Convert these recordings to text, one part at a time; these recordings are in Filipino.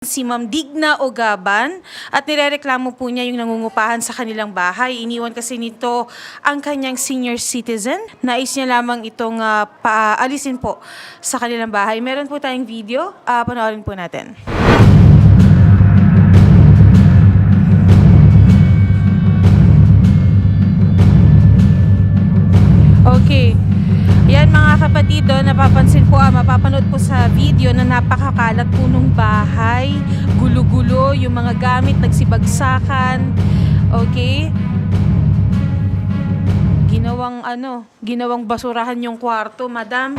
si Ma'am Digna Ogaban at nirereklamo po niya yung nangungupahan sa kanilang bahay. Iniwan kasi nito ang kanyang senior citizen. Nais niya lamang itong ah, paalisin po sa kanilang bahay. Meron po tayong video. Ah, panoorin po natin. Yan mga kapatid, oh, napapansin po, ah, mapapanood po sa video na napakakalat po nung bahay. Gulo-gulo, yung mga gamit nagsibagsakan. Okay? Ginawang ano, ginawang basurahan yung kwarto, madam.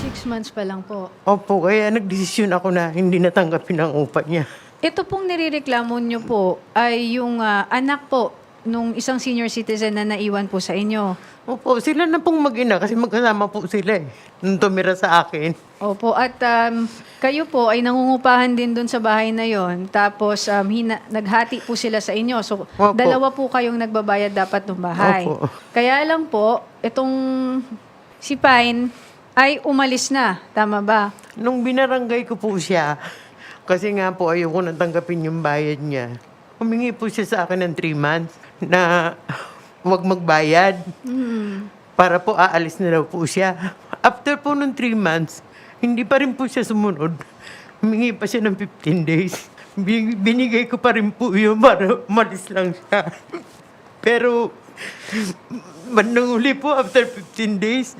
Six months pa lang po. Opo, kaya nagdesisyon ako na hindi natanggapin ang upa niya. Ito pong nirereklamo nyo po ay yung ah, anak po nung isang senior citizen na naiwan po sa inyo. Opo, sila na pong mag-ina kasi magkasama po sila eh. Nung tumira sa akin. Opo, at um, kayo po ay nangungupahan din doon sa bahay na yon. Tapos um, hina- naghati po sila sa inyo. So, Opo. dalawa po kayong nagbabayad dapat ng bahay. Opo. Kaya lang po, itong si Pine ay umalis na. Tama ba? Nung binarangay ko po siya, kasi nga po ayoko natanggapin yung bayad niya. Humingi po siya sa akin ng 3 months na huwag magbayad. Para po aalis na daw po siya. After po nung 3 months, hindi pa rin po siya sumunod. Humingi pa siya ng 15 days. Bi- Binigay ko pa rin po yun para umalis lang siya. Pero, bandang uli po, after 15 days,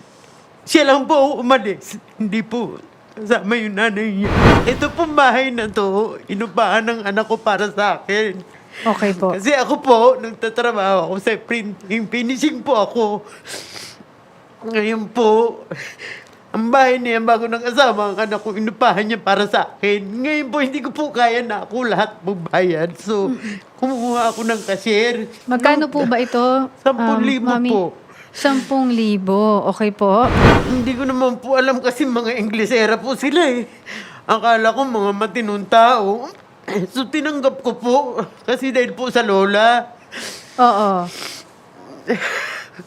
siya lang po umalis. Hindi po kasama yung nanay niya. Ito pong bahay na to, inupahan ng anak ko para sa akin. Okay po. Kasi ako po, nagtatrabaho ako sa printing, finishing po ako. Ngayon po, ang bahay niya bago ng kasama ang anak ko, inupahan niya para sa akin. Ngayon po, hindi ko po kaya na ako lahat magbayad. So, kumuha ako ng cashier. Magkano po ba ito? Sampung libo Mami? po. Sampung libo. Okay po. Hindi ko naman po alam kasi mga Inglesera po sila eh. Akala ko mga matinong tao. So tinanggap ko po. Kasi dahil po sa lola. Oo.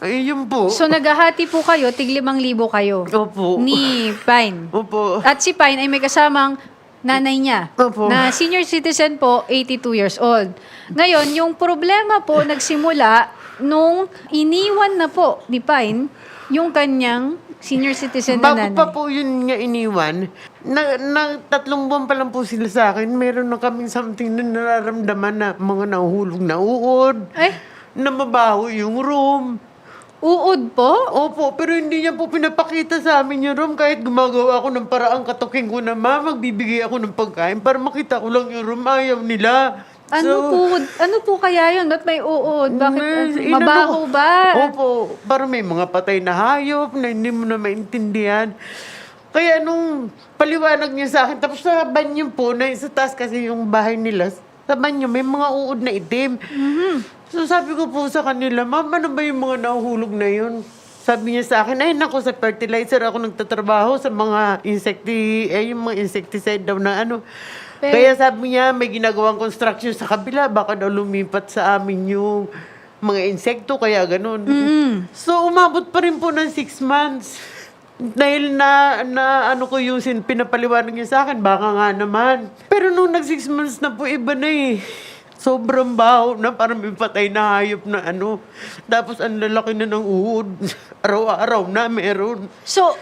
Ay, yun po. So naghahati po kayo, tig limang libo kayo. Opo. Ni Pine. Opo. At si Pine ay may kasamang nanay niya. Opo. Na senior citizen po, 82 years old. Ngayon, yung problema po nagsimula nung iniwan na po ni Pine yung kanyang senior citizen na Bago nanay. pa po yun nga iniwan, na, na tatlong buwan pa lang po sila sa akin, meron na kaming something na nararamdaman na mga nahuhulog na uod, Ay, na mabaho yung room. uod po? Opo, pero hindi niya po pinapakita sa amin yung room. Kahit gumagawa ako ng paraang katuking ko na, ma, magbibigay ako ng pagkain para makita ko lang yung room. Ayaw nila. Ano po, ano po kaya yun? Ba't may uod? Bakit? May- mabaho ba? Opo, para may mga patay na hayop na hindi mo na maintindihan. Kaya nung paliwanag niya sa akin, tapos sa banyo po, na sa taas kasi yung bahay nila, sa banyo may mga uod na itim. So sabi ko po sa kanila, ma'am, ano ba yung mga nahuhulog na yun? Sabi niya sa akin, ay nako, sa fertilizer ako nagtatrabaho sa mga insecti, eh, yung mga insecticide daw na ano. Pero- Kaya sabi niya, may ginagawang construction sa kabila, baka daw lumipat sa amin yung mga insekto, kaya ganun. So, umabot pa rin po ng six months. Dahil na, na ano ko yung sin, pinapaliwanag niya sa akin, baka nga naman. Pero nung nag six months na po, iba na eh. Sobrang baho na parang may patay na hayop na ano. Tapos ang lalaki na ng uhod. Araw-araw na meron. So,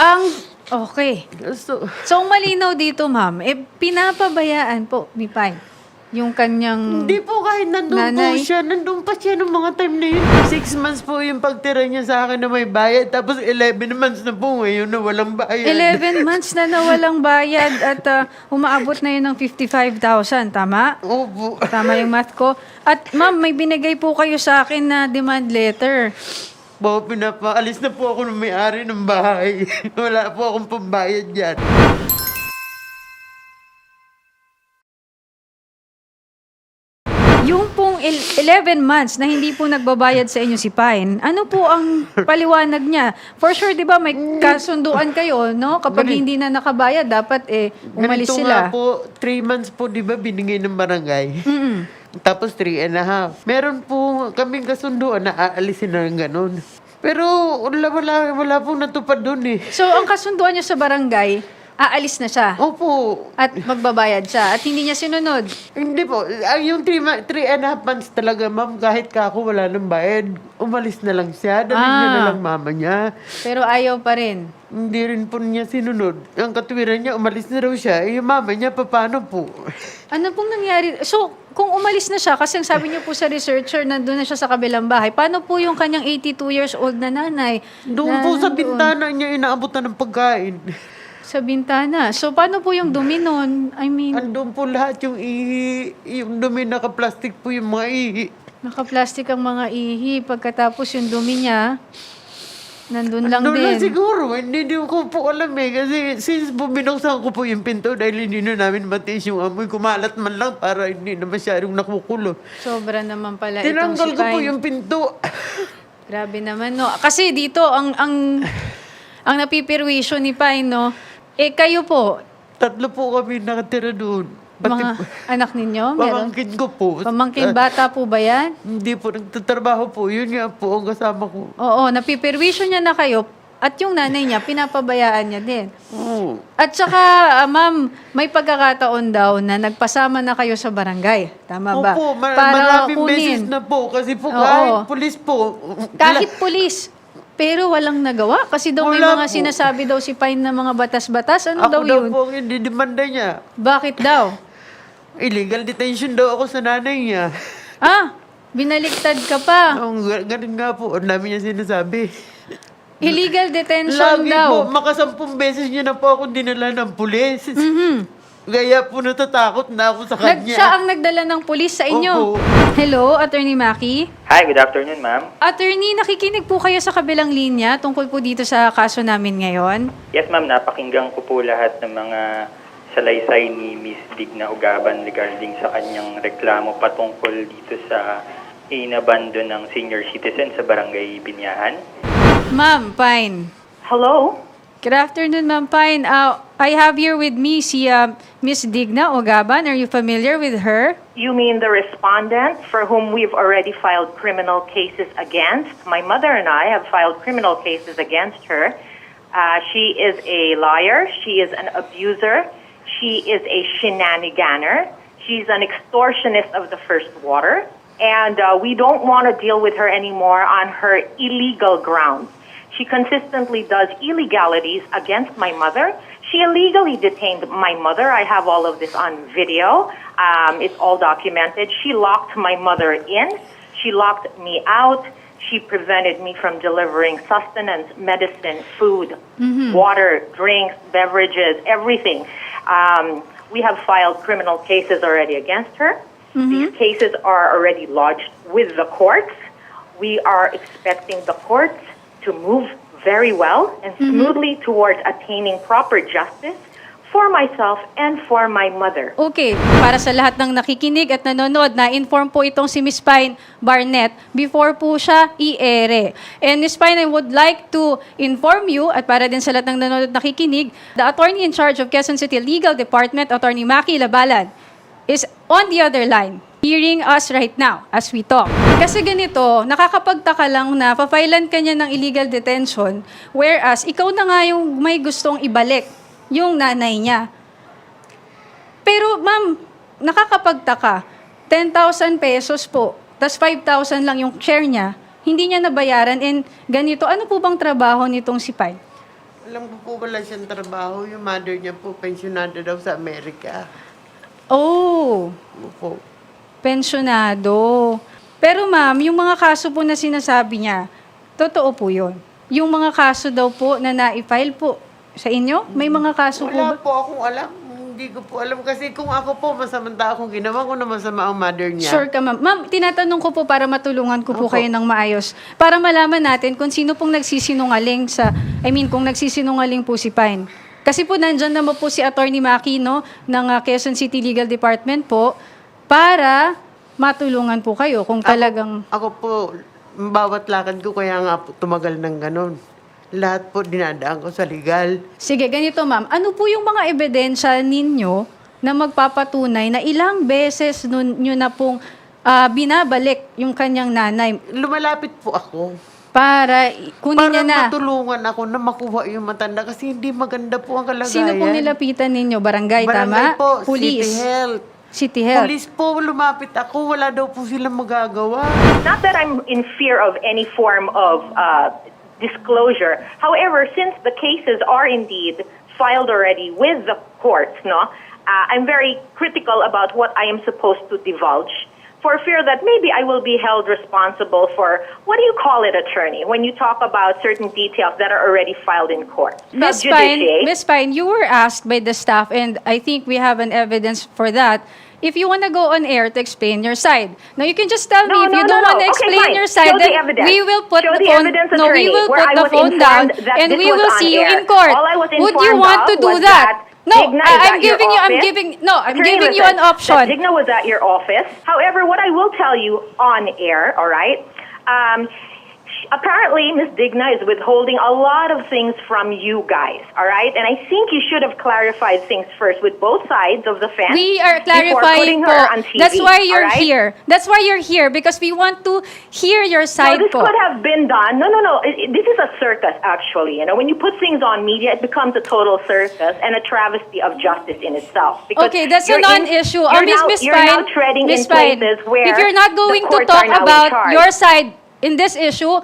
ang... Okay. So, So, ang malinaw dito, ma'am, eh, pinapabayaan po ni Pine yung kanyang... Hindi po kahit nandun po Nanay? siya. Nandun pa siya nung mga time na yun. Six months po yung pagtira niya sa akin na may bayad. Tapos 11 months na po ngayon na walang bayad. 11 months na nawalang bayad at ah, umaabot na yun ng 55,000. Tama? Opo. Tama yung math ko. At ma'am, may binigay po kayo sa akin na demand letter. Po, pinapaalis na po ako ng may-ari ng bahay. Wala po akong pambayad yan. 11 months na hindi po nagbabayad sa inyo si Pine, ano po ang paliwanag niya? For sure, di ba, may kasunduan kayo, no? Kapag Ganun. hindi na nakabayad, dapat eh, umalis Ganito sila. nga po, three months po, di ba, binigay ng barangay. Mm-mm. Tapos three and a half. Meron po kaming kasunduan na aalisin na ng ganun. Pero wala, wala, wala pong natupad doon eh. So, ang kasunduan niyo sa barangay aalis na siya. Opo. At magbabayad siya. At hindi niya sinunod. Hindi po. Ang yung three, ma- three and a half months talaga, ma'am, kahit ka ako wala nang bayad, umalis na lang siya. Dalhin niya Ah. na lang mama niya. Pero ayaw pa rin. Hindi rin po niya sinunod. Ang katwiran niya, umalis na raw siya. Eh, yung mama niya, paano po? Ano pong nangyari? So, kung umalis na siya, kasi ang sabi niyo po sa researcher, nandun na siya sa kabilang bahay, paano po yung kanyang 82 years old na nanay? Doon na po sa nandun bintana niya, inaabutan ng pagkain. Sa bintana. So, paano po yung dumi nun? I mean, Andun po lahat yung ihi, yung dumi naka-plastic po yung mga ihi. naka-plastic ang mga ihi. Pagkatapos yung dumi niya, nandun lang Andun din. lang siguro, hindi din ko po alam eh. Kasi since po binuksan ko po yung pinto dahil hindi na namin matiis yung amoy, kumalat man lang para hindi na masyadong nakukulo. Sobra naman pala itong Tinanggal si ko po Pine. yung pinto. Grabe naman, no? Kasi dito, ang, ang, ang napipirwisyo ni Pine, no? Eh, kayo po, Tatlo po kami nakatira doon. Pati mga anak ninyo, meron? pamangkin ko po. Pamangkin bata po ba yan? Hindi po, nagtatrabaho po. Yun nga po ang kasama ko. Oo, napipirwisyo niya na kayo at yung nanay niya, pinapabayaan niya din. Oo. At saka, ah, ma'am, may pagkakataon daw na nagpasama na kayo sa barangay. Tama ba? Opo, ma- maraming beses na po. Kasi po, Oo. kahit pulis po. Kahit pulis. Pero walang nagawa. Kasi daw may Wala mga po. sinasabi daw si Pine na mga batas-batas. Ano Ako daw daw yun? po ang hindi demanda niya. Bakit daw? Illegal detention daw ako sa nanay niya. Ah, binaliktad ka pa. Ang ga- ganun nga po. Ang dami niya sinasabi. Illegal detention Lagi daw. po, makasampung beses niya na po ako dinala ng pulis. Mhm. Kaya po natatakot na ako sa Nag, kanya. siya ang nagdala ng pulis sa inyo. Opo. Hello, Attorney Maki. Hi, good afternoon, ma'am. Attorney, nakikinig po kayo sa kabilang linya tungkol po dito sa kaso namin ngayon. Yes, ma'am, napakinggan ko po lahat ng mga salaysay ni Miss Digna Ugaban regarding sa kanyang reklamo patungkol dito sa inabando ng senior citizen sa barangay Binyahan. Ma'am, Pine. Hello? Good afternoon, Ma'am Pine. Uh, I have here with me si uh, Miss Digna Ogaban. Are you familiar with her? You mean the respondent for whom we've already filed criminal cases against? My mother and I have filed criminal cases against her. Uh, she is a liar. She is an abuser. She is a shenaniganer. She's an extortionist of the first water. And uh, we don't want to deal with her anymore on her illegal grounds. She consistently does illegalities against my mother. She illegally detained my mother. I have all of this on video. Um, it's all documented. She locked my mother in. She locked me out. She prevented me from delivering sustenance, medicine, food, water, drinks, beverages, everything. Um, we have filed criminal cases already against her. These cases are already lodged with the courts. We are expecting the courts to move very well and smoothly towards attaining proper justice for myself and for my mother. Okay, para sa lahat ng nakikinig at nanonood, na-inform po itong si Miss Pine Barnett before po siya i-ere. And Miss Pine, I would like to inform you, at para din sa lahat ng nanonood at nakikinig, the attorney in charge of Quezon City Legal Department, Attorney Maki Labalan, is on the other line, hearing us right now as we talk. Kasi ganito, nakakapagtaka lang na papailan ka niya ng illegal detention, whereas ikaw na nga yung may gustong ibalik yung nanay niya. Pero ma'am, nakakapagtaka. 10,000 pesos po, tas 5,000 lang yung share niya, hindi niya nabayaran. And ganito, ano po bang trabaho nitong si Pai? Alam ko po wala siyang trabaho. Yung mother niya po, pensionado daw sa Amerika. Oh, Opo. Pensionado. Pero ma'am, yung mga kaso po na sinasabi niya, totoo po yun. Yung mga kaso daw po na na-file po sa inyo, may mga kaso po Wala ba? po akong alam. Hindi ko po alam. Kasi kung ako po, masamang tao kung ginawa ko na masama ang mother niya. Sure ka, ma'am. Ma'am, tinatanong ko po para matulungan ko po Opo. kayo ng maayos. Para malaman natin kung sino pong nagsisinungaling sa, I mean, kung nagsisinungaling po si Pine. Kasi po, nandyan naman po si Attorney Maki, no, ng uh, Quezon City Legal Department po, para matulungan po kayo kung talagang... Ako po, bawat lakad ko kaya nga po tumagal ng ganun. Lahat po dinadaan ko sa legal. Sige, ganito ma'am. Ano po yung mga ebidensya ninyo na magpapatunay na ilang beses nun, nyo na pong ah, binabalik yung kanyang nanay? Lumalapit po ako. para kunin niya Para na. matulungan ako na makuha yung matanda kasi hindi maganda po ang kalagayan. Sino pong nilapitan ninyo? Barangay, Barangay tama? po, Police. City Health. City Health. Police po, lumapit ako. Wala daw po silang magagawa. Not that I'm in fear of any form of uh, disclosure. However, since the cases are indeed filed already with the courts, no, uh, I'm very critical about what I am supposed to divulge. For fear that maybe I will be held responsible for what do you call it, attorney, when you talk about certain details that are already filed in court? Miss Pine. Miss Pine, you were asked by the staff, and I think we have an evidence for that. If you want to go on air to explain your side, now you can just tell No, me if no, you don't no. want to Okay, explain fine. your side. Show the then evidence. we will put Show the the phone. evidence, no, we will put the phone down, and we will see you in court. All I was Would you want to do that? that No, Digna I, I'm giving you. I'm giving. No, I'm Attorney, giving you listen, an option. Digna was at your office. However, what I will tell you on air, all right? Um, apparently, Miss Digna is withholding a lot of things from you guys, all right? And I think you should have clarified things first with both sides of the fence. We are clarifying her po. on TV, That's why you're right? here. That's why you're here because we want to hear your No, side this po. could have been done. No, no, no. This is a circus, actually. You know, when you put things on media, it becomes a total circus and a travesty of justice in itself. Okay, that's a non-issue. Oh, Miss Miss you're now Pine, treading Miss in Pine, places where if you're not going to talk about your side in this issue,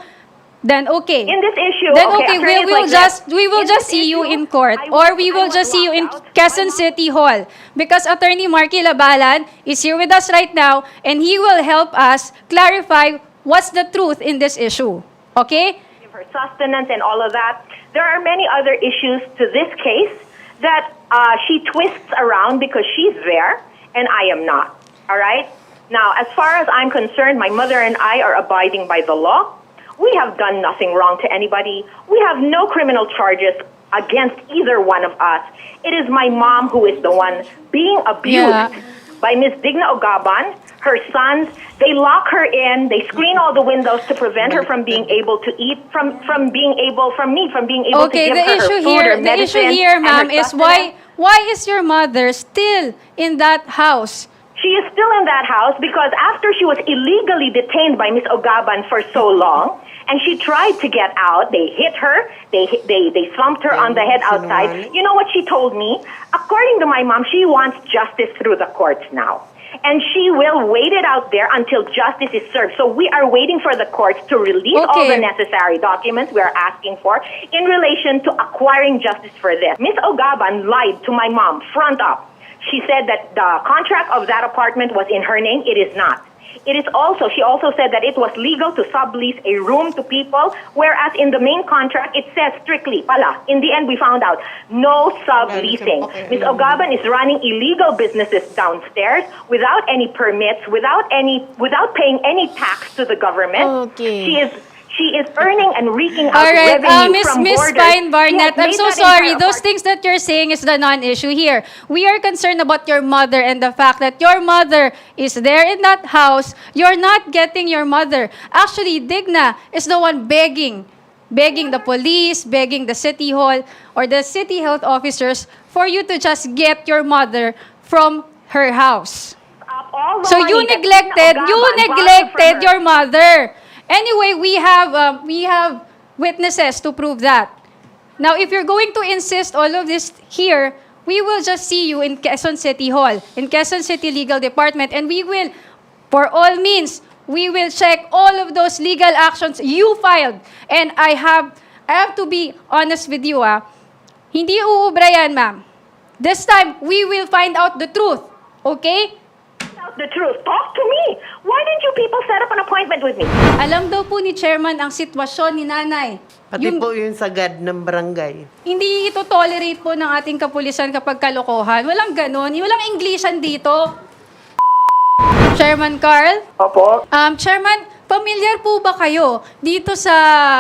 then okay. In this issue, then okay, we will like just we will just see you in court or we will just see you in. Quezon City Hall because Attorney Marky Labalan is here with us right now and he will help us clarify what's the truth in this issue. Okay? her sustenance and all of that. There are many other issues to this case that uh, she twists around because she's there and I am not. All right? Now, as far as I'm concerned, my mother and I are abiding by the law. We have done nothing wrong to anybody. We have no criminal charges against either one of us. It is my mom who is the one being abused Yeah. by Miss Digna Ogaban, her sons. They lock her in. They screen all the windows to prevent her from being able to eat, from from being able, from me, from being able Okay, to the give her issue food here, or the medicine. issue here, ma'am, is why why is your mother still in that house? She is still in that house because after she was illegally detained by Miss Ogaban for so long, and she tried to get out, they hit her, they hit- they they thumped her on the head outside. You know what she told me? According to my mom, she wants justice through the courts now. And she will wait it out there until justice is served. So we are waiting for the courts to release all the necessary documents we are asking for in relation to acquiring justice for this. Miss Ogaban lied to my mom, front up. She said that the contract of that apartment was in her name. It is not. It is also, she also said that it was legal to sublease a room to people, whereas in the main contract, it says strictly, pala. In the end, we found out no subleasing. Ms. Ogaban is running illegal businesses downstairs without any permits, without any, without paying any tax to the government. Okay. She is, she is earning and reeking out All right, revenue uh, Miss from Miss borders. She Barnett, has I'm made so that sorry. entire Those things that you're saying is the non-issue here. We are concerned about your mother and the fact that your mother is there in that house. You're not getting your mother. Actually, Digna is the one begging, begging the police, begging the city hall or the city health officers for you to just get your mother from her house. up all the So money you neglected, you Ogaban borrowed neglected her. your mother. Anyway, we have um, we have witnesses to prove that. Now, if you're going to insist all of this here, we will just see you in Quezon City Hall, in Quezon City Legal Department, and we will, for all means, we will check all of those legal actions you filed. And I have, I have to be honest with you, ah. Hindi uubra yan, ma'am. This time, we will find out the truth. Okay? Out the truth. Talk to me. Why didn't you people set up an appointment with me? Alam daw po ni chairman ang sitwasyon ni nanay. Pati Yung- po yung sagad ng barangay. Hindi ito tolerate po ng ating kapulisan kapag kalokohan. Walang ganon. Walang Englishan dito. Chairman Carl? Opo. Um, Chairman, familiar po ba kayo dito sa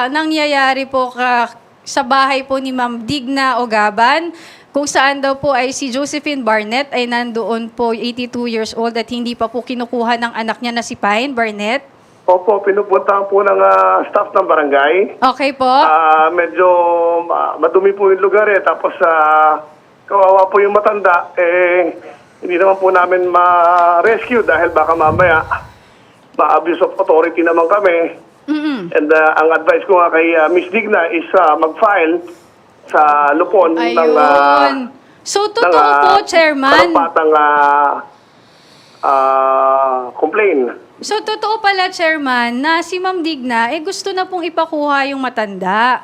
nangyayari po ka, sa bahay po ni Ma'am Digna Ogaban? Kung saan daw po ay si Josephine Barnett ay nandoon po 82 years old at hindi pa po kinukuha ng anak niya na si Pine Barnett. Opo, pinupuntahan po ng ah, staff ng barangay. Okay po. Ah, medyo ma- madumi po yung lugar eh. Tapos ah, kawawa po yung matanda. Eh, hindi naman po namin ma-rescue dahil baka mamaya ma-abuse of authority naman kami. Mm-mm. And uh, ang advice ko nga kay uh, Miss Digna is uh, mag-file sa lupon ng uh, Ayun. So, ng, totoo uh, po, Chairman. karampatang uh, uh, complain. So, totoo pala, Chairman, na si Ma'am Digna, eh gusto na pong ipakuha yung matanda.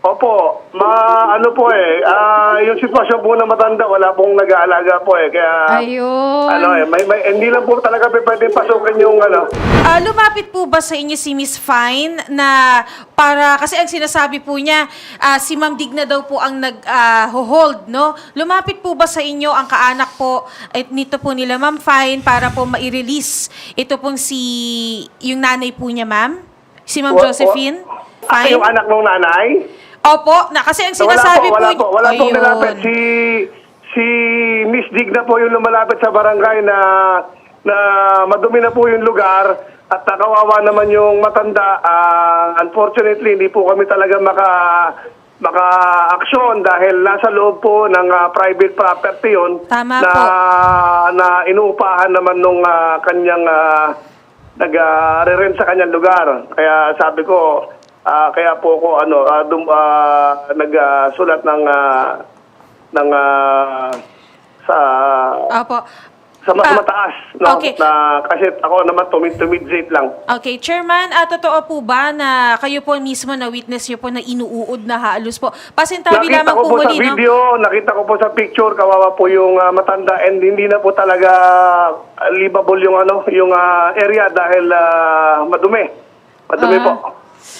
Opo, ma ano po eh, ah, yung sitwasyon po na matanda, wala pong nag-aalaga po eh. Kaya, Ayun. ano eh, may, may, hindi lang po talaga pe- pwedeng pasukin yung ano. Ah, lumapit po ba sa inyo si Miss Fine na para kasi ang sinasabi po niya ah, si Ma'am Digna daw po ang nag-hold, no? Lumapit po ba sa inyo ang kaanak po eh, nito po nila Ma'am Fine para po ma-release ito pong si yung nanay po niya, Ma'am? Si Ma'am Wa- wa- Josephine Ah, Fine? yung anak ng nanay? Opo, na kasi ang sinasabi wala po, wala po, wala pong. Si, si Miss Digna po yung lumalapit sa barangay na, na madumi na po yung lugar at nakawawa naman yung matanda. Ah, unfortunately, hindi po kami talaga maka maka-aksyon dahil nasa loob po ng ah, private property yun Tama na, po. na inuupahan naman nung ah, kanyang nag-rent sa kanyang lugar. Kaya sabi ko, ah, kaya po ko ano, ah, dum, ah, nagsulat ng ah, ng ah, sa Opo. sa mas Ah, mataas no? okay. na kasi ako naman tumid tumidjate lang. Okay, Chairman, ah, totoo po ba na kayo po mismo na witness niyo po na inuuod na halos po? Pasintabi Nakita lamang ko po po sa muli, no? video, nakita ko po sa picture, kawawa po yung ah, matanda and hindi na po talaga livable yung ano, yung ah, area dahil ah, madumi. Madumi Ah. po.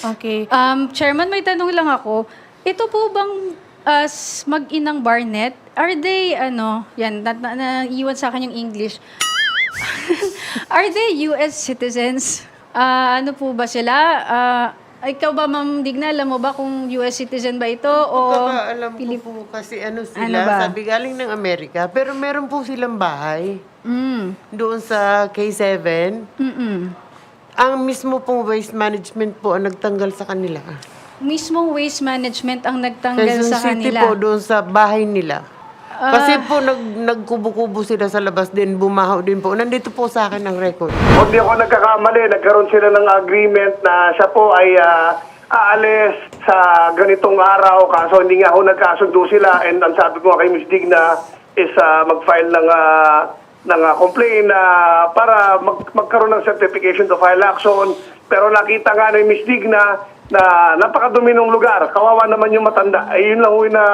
Okay. Um, Chairman, may tanong lang ako. Ito po bang as mag-inang Barnett, are they, ano, yan, na, na, naiwan sa akin yung English. are they U.S. citizens? Ah, ano po ba sila? Ah, ikaw ba, Ma'am Digna, alam mo ba kung U.S. citizen ba ito? O Pagkakaalam ko Pilip- po kasi ano sila, Ano ba? sabi galing ng Amerika, pero meron po silang bahay Mm, doon sa K7. mm-mm. Ang mismo pong waste management po ang nagtanggal sa kanila. Mismong waste management ang nagtanggal Quezon sa City kanila. po, doon sa bahay nila. Kasi po nag, nagkubo-kubo sila sa labas din, bumahaw din po. Nandito po sa akin ang record. Kung di ako nagkakamali, nagkaroon sila ng agreement na siya po ay ah, aalis sa ganitong araw kaso hindi nga ako nagkasundo sila and ang sabi ko nga kay Ms. Digna is ah, mag-file ng ah, ng complaint na para mag- magkaroon ng certification to file action pero nakita nga ni Ms. Digna na napakadumi ng lugar. Kawawa naman yung matanda. Ay, yun lang yung na,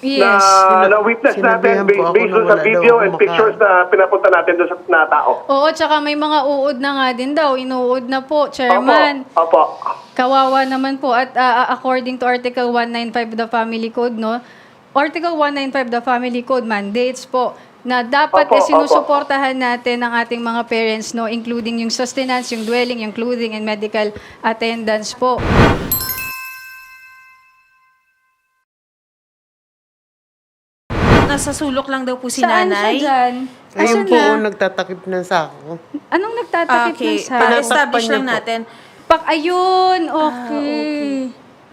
Yes. na, na witness natin based on sa video and pictures na pinapunta natin doon sa na tao. Oo, tsaka may mga uod na nga din daw. Inuud na po, Chairman. Opo. Opo. Kawawa naman po at ah, according to Article 195 of the Family Code, no? Article 195 of the Family Code mandates po na dapat Opo, eh, opo. sinusuportahan natin ang ating mga parents, no? Including yung sustenance, yung dwelling, yung clothing, and medical attendance po. Nasa sulok lang daw po si Saan nanay. siya dyan? Ayun Asan po, na? nagtatakip ng sako. Anong nagtatakip Okay, ng sa... ah, establish lang po. natin. Pak, ayun, okay.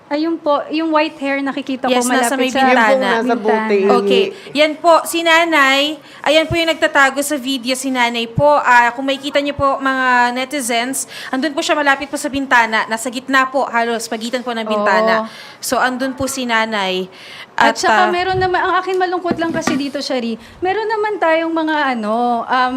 Ayun po, yung white hair nakikita Yes, ko nasa malapit may sa... Yung bintana. nasa buti. Okay. Yan po, si nanay, ayan po yung nagtatago sa video si nanay po. Ah, kung makikita niyo po mga netizens, andun po siya malapit po sa bintana. Nasa gitna po, halos pagitan po ng bintana. So, andun po si nanay. At, ah, saka meron naman, ang akin malungkot lang kasi dito, Shari, meron naman tayong mga ano, um,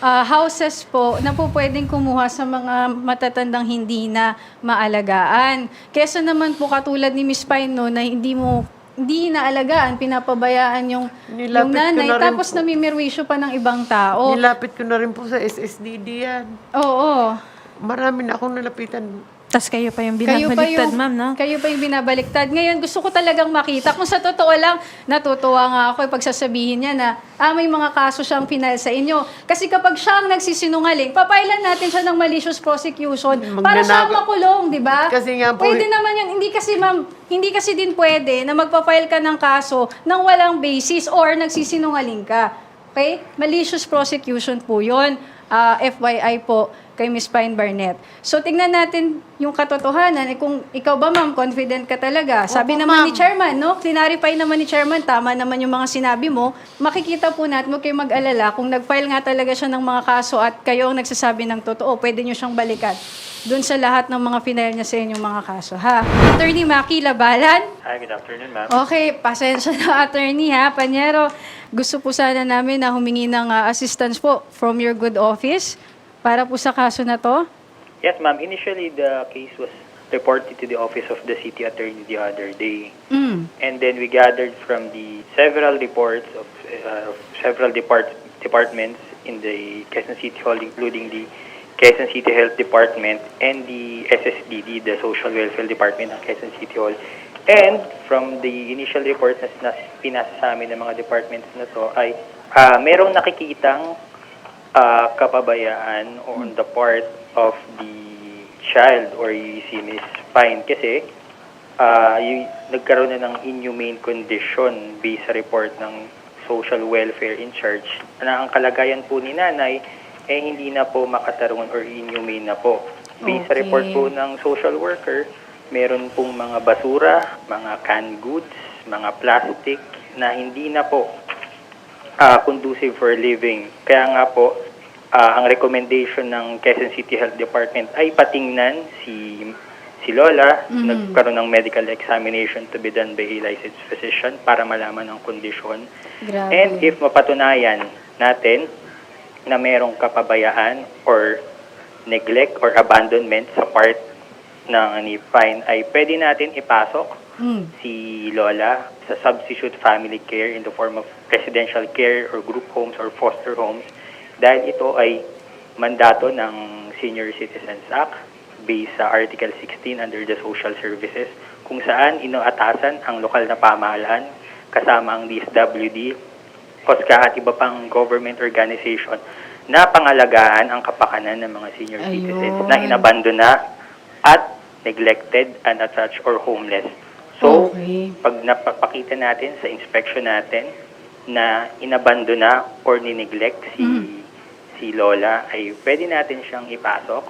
ah, houses po na po pwedeng kumuha sa mga matatandang hindi na maalagaan. Kesa naman po katulad ni Miss Pine no, na hindi mo hindi inaalagaan, pinapabayaan yung, Nilapit yung nanay, na tapos po. namimirwisyo pa ng ibang tao. Nilapit ko na rin po sa SSDD yan. Oo. Marami na akong nalapitan. tas kayo pa yung binabaliktad, ma'am, no? Kayo pa yung binabaliktad. Ngayon, gusto ko talagang makita. Kung sa totoo lang, natutuwa nga ako pag sasabihin niya na, ah, may mga kaso siyang pinal sa inyo. Kasi kapag siya ang nagsisinungaling, papailan natin siya ng malicious prosecution para siya ang makulong, di ba? Kasi nga po- Pwede naman yun. Hindi kasi, ma'am, hindi kasi din pwede na magpa-file ka ng kaso nang walang basis or nagsisinungaling ka. Okay? Malicious prosecution po yun. Ah, FYI po kay Miss Pine Barnett. So, tingnan natin yung katotohanan. Eh, kung ikaw ba, ma'am, confident ka talaga. Sabi Opo, naman ni. Chairman, no? Clarify naman ni Chairman, tama naman yung mga sinabi mo. Makikita po natin, huwag kayong mag-alala. Kung nag-file nga talaga siya ng mga kaso at kayo ang nagsasabi ng totoo, pwede nyo siyang balikan doon sa lahat ng mga final niya sa inyong mga kaso, ha? Attorney Maki Labalan, Hi, good afternoon, ma'am. Okay, pasensya na attorney ha, Panyero. Gusto po sana namin na humingi ng ah, assistance po from your good office para po sa kaso na to. Yes, ma'am. Initially, the case was reported to the office of the city attorney the other day. Mm. And then we gathered from the several reports of uh, of several depart- departments in the Quezon City Hall, including the Quezon City Health Department and the SSDD, the Social Welfare Department ng Quezon City Hall. And from the initial reports na, na pinasa sa amin ng mga departments na to ay ah, merong nakikitang ah, kapabayaan on the part of the child or si Miss Pine kasi ah yung nagkaroon na ng inhumane condition based sa report ng social welfare in charge na ang kalagayan po ni nanay eh hindi na po makatarungan or inhumane na po. Based sa Okay. report po ng social worker, meron pong mga basura, mga canned goods, mga plastic na hindi na po ah, conducive for living. Kaya nga po, ah, ang recommendation ng Quezon City Health Department ay patingnan si si Lola, nagkaroon ng medical examination to be done by a licensed physician para malaman ang kondisyon. Grabe. And if mapatunayan natin na merong kapabayaan or neglect or abandonment sa part ng ni Fine ay pwede natin ipasok Mm. si Lola sa substitute family care in the form of residential care or group homes or foster homes dahil ito ay mandato ng Senior Citizens Act based sa Article 16 under the Social Services kung saan inoatasan ang lokal na pamahalaan kasama ang DSWD, COSCA at iba pang government organization na pangalagaan ang kapakanan ng mga senior citizens na Ayun. inabandona at neglected, unattached, or homeless. So, Okay. pag napapakita natin sa inspection natin na inabandona or nineglect si si Lola, ay pwede natin siyang ipasok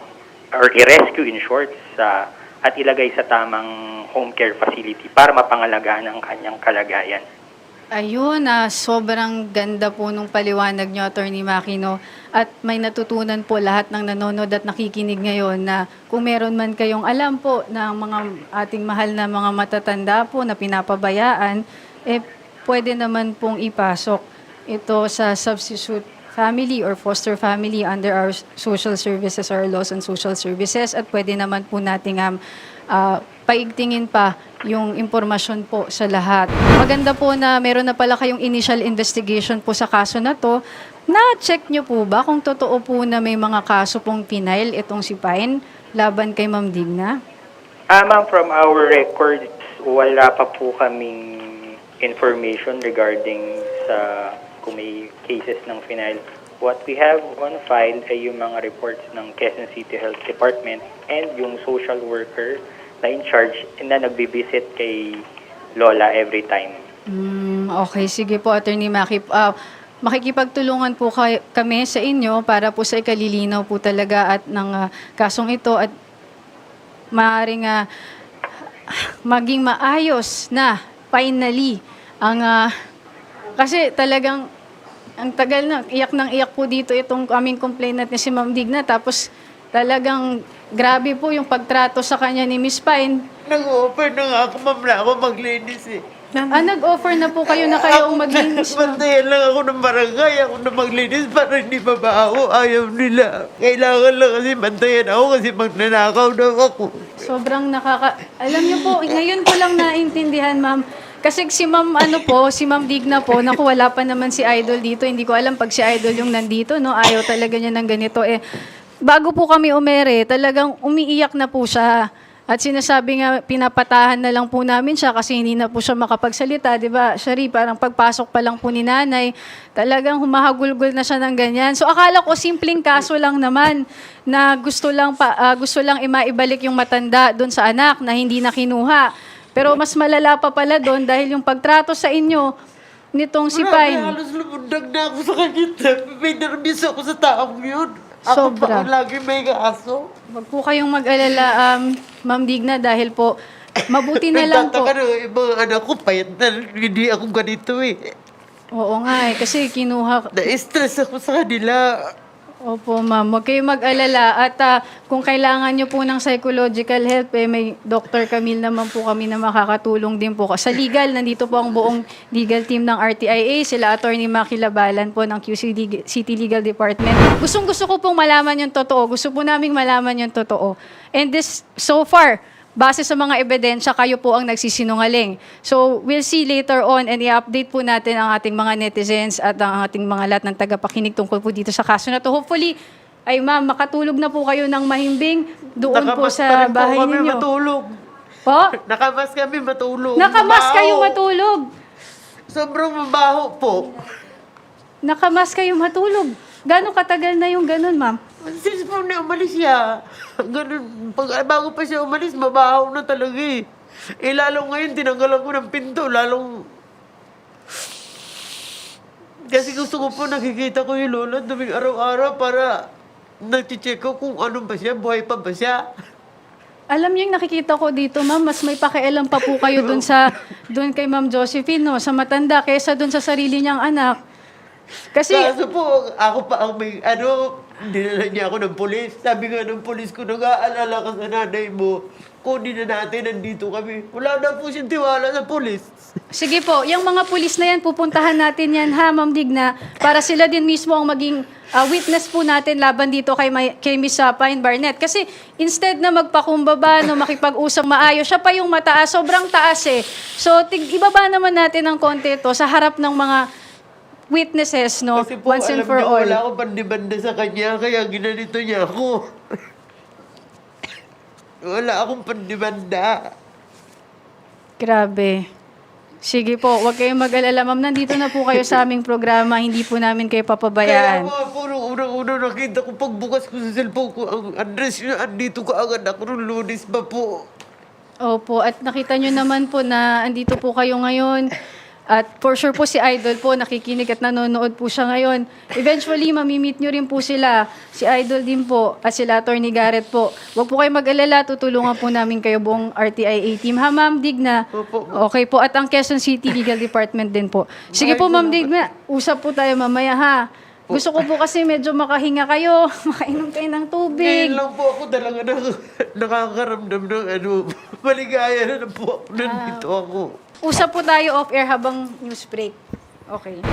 or i-rescue in short sa at ilagay sa tamang home care facility para mapangalagaan ang kanyang kalagayan. Ayun, ah, sobrang ganda po nung paliwanag nyo, Attorney Makino. At may natutunan po lahat ng nanonood at nakikinig ngayon na kung meron man kayong alam po ng mga ating mahal na mga matatanda po na pinapabayaan, eh pwede naman pong ipasok ito sa substitute family or foster family under our social services or laws on social services at pwede naman po nating um, ah, paigtingin pa yung impormasyon po sa lahat. Maganda po na meron na pala kayong initial investigation po sa kaso na to. Na-check nyo po ba kung totoo po na may mga kaso pong pinail itong si Pine laban kay Ma'am Digna? Ah, ma'am, from our records, wala pa po kaming information regarding sa kung may cases ng final. What we have on file ay yung mga reports ng Quezon City Health Department and yung social worker na in charge na nagbibisit kay Lola every time. Mm, okay, sige po, Attorney Maki. Ah, makikipagtulungan po kay, kami sa inyo para po sa ikalilinaw po talaga at ng ah, kasong ito at maaaring ah, maging maayos na finally ang ah, kasi talagang ang tagal na iyak ng iyak po dito itong aming complainant ni si Ma'am Digna tapos talagang grabe po yung pagtrato sa kanya ni Miss Pine. Nag-offer na nga ako, ma'am, na ako maglinis eh. Ah, nag-offer na po kayo na kayo ang maglinis. ma'am. Bantayan lang ako ng barangay, ako na maglinis para hindi mabaho. Ayaw nila. Kailangan lang kasi bantayan ako kasi magnanakaw daw ako. Sobrang nakaka... Alam niyo po, ngayon ko lang naintindihan, ma'am. Kasi si ma'am, ano po, si ma'am Digna po, naku, wala pa naman si Idol dito. Hindi ko alam pag si Idol yung nandito, no? Ayaw talaga niya ng ganito. Eh, bago po kami umere, talagang umiiyak na po siya. At sinasabi nga, pinapatahan na lang po namin siya kasi hindi na po siya makapagsalita, di ba? Shari, parang pagpasok pa lang po ni nanay, talagang humahagulgol na siya ng ganyan. So akala ko simpleng kaso lang naman na gusto lang pa, ah, gusto lang imaibalik yung matanda doon sa anak na hindi na kinuha. Pero mas malala pa pala doon dahil yung pagtrato sa inyo, nitong si Wala, Pine. Halos lumundag na ako sa kanya. May nervous ako sa taong yun. Ako Sobra. pa ang lagi may kaso. Huwag po kayong mag-alala, um, Ma'am Digna, dahil po, mabuti na lang po. Nagtataka na yung mga anak ko, payat na hindi ako ganito eh. Oo nga eh, kasi kinuha, Na-stress ako sa kanila. Opo, ma'am. Huwag kayong mag-alala. At ah, kung kailangan nyo po ng psychological help, eh, may Dr. Camille naman po kami na makakatulong din po. Sa legal, nandito po ang buong legal team ng RTIA. Sila Attorney Maki Labalan po ng QC City Legal Department. Gustong gusto ko pong malaman yung totoo. Gusto po naming malaman yung totoo. And this, so far, base sa mga ebidensya, kayo po ang nagsisinungaling. So, we'll see later on and i-update po natin ang ating mga netizens at ang ating mga lahat ng tagapakinig tungkol po dito sa kaso na to. Hopefully, ay ma'am, makatulog na po kayo ng mahimbing doon po sa rin po bahay kami ninyo. matulog. Po? Nakamas kami matulog. Nakamas Mabaho. kayo matulog. Sobrang mabaho po. Nakamas kayo matulog. Gano'ng katagal na yung ganun, ma'am? Since po na umalis siya, ganun, pag, bago pa siya umalis, mabaho na talaga eh. Eh, lalong ngayon, tinanggalan ko ng pinto, lalong... Kasi gusto ko po nakikita ko yung lola duming araw-araw para nag-check ko kung ano ba siya, buhay pa ba siya. Alam niyo yung nakikita ko dito, ma'am, mas may pakialam pa po kayo dun sa dun kay Ma'am Josephine, no, sa matanda kaysa dun sa sarili niyang anak. Kasi Kaso po, ako pa ang may, ano, dinala niya ako ng polis. Sabi nga ng polis ko, nag-aalala ka sa nanay mo. Kunin na natin, nandito kami. Wala na po siyang tiwala sa polis. sige po, yung mga pulis na yan pupuntahan natin yan ha, Ma'am Digna, para sila din mismo ang maging ah, witness po natin laban dito kay May- kay Miss ah, Pine Barnett. Kasi instead na magpakumbaba, no, makipag-usap maayos, siya pa yung mataas, sobrang taas eh. So tig ibaba naman natin ng konti to sa harap ng mga witnesses, no, Kasi po, once and alam for niya, all. wala akong pandibanda sa kanya, kaya ginanito niya ako. wala akong pandibanda. Grabe. Sige po, huwag kayong mag-alala. Ma'am, nandito na po kayo sa aming programa. Hindi po namin kayo Kaya papabayaan. po, puro unang-una nakita ko, pagbukas ko sa cellphone ko, ang address niya, andito ka agad ako nung lunes pa po. Opo, at nakita nyo naman po na andito po kayo ngayon. At for sure po si Idol po nakikinig at nanonood po siya ngayon. Eventually, mamimit nyo rin po sila. Si Idol din po at sila Attorney Garrett po. Huwag po kayo mag-alala, tutulungan po namin kayo buong RTIA team. Ha, Ma'am Digna? Opo. Okay po. At ang Quezon City Legal Department din po. Sige po, Ma'am Digna. Usap po tayo mamaya, ha? Gusto ko po kasi medyo makahinga kayo, makainom kayo ng tubig. Ngayon lang po ako talaga na, nakakaramdam ng ano, maligaya na na po ako, nandito ako. Usap po tayo off-air habang news break. Okay.